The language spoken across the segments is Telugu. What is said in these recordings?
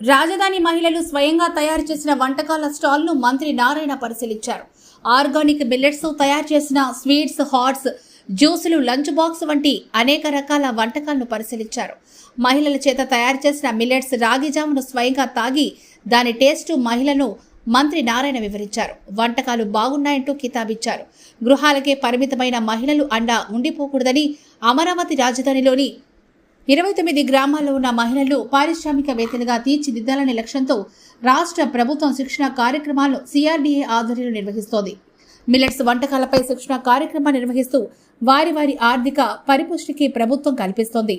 రాజధాని మహిళలు స్వయంగా తయారు చేసిన వంటకాల స్టాల్ను మంత్రి నారాయణ పరిశీలించారు. ఆర్గానిక్ మిల్లెట్స్ తయారు చేసిన స్వీట్స్ హాట్స్ జ్యూసులు లంచ్ బాక్స్ వంటి అనేక రకాల వంటకాలను పరిశీలించారు. మహిళల చేత తయారు చేసిన మిల్లెట్స్ రాగి జామును స్వయంగా తాగి దాని టేస్ట్ మహిళను మంత్రి నారాయణ వివరించారు. వంటకాలు బాగున్నాయంటూ కితాబిచ్చారు. గృహాలకే పరిమితమైన మహిళలు అండా ఉండిపోకూడదని అమరావతి రాజధానిలోని ఇరవై తొమ్మిది గ్రామాల్లో ఉన్న మహిళలు పారిశ్రామికవేత్తలుగా తీర్చిదిద్దాలనే లక్ష్యంతో రాష్ట్ర ప్రభుత్వం శిక్షణ కార్యక్రమాలను సిఆర్డీఏ ఆధ్వర్యంలో నిర్వహిస్తోంది. మిల్లెట్స్ వంటకాలపై శిక్షణ కార్యక్రమం నిర్వహిస్తూ వారి వారి ఆర్థిక పరిపుష్టికి ప్రభుత్వం కల్పిస్తోంది.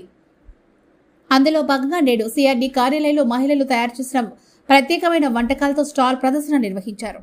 అందులో భాగంగా నేడు సిఆర్డీ కార్యాలయంలో మహిళలు తయారు చేసిన ప్రత్యేకమైన వంటకాలతో స్టాల్ ప్రదర్శన నిర్వహించారు.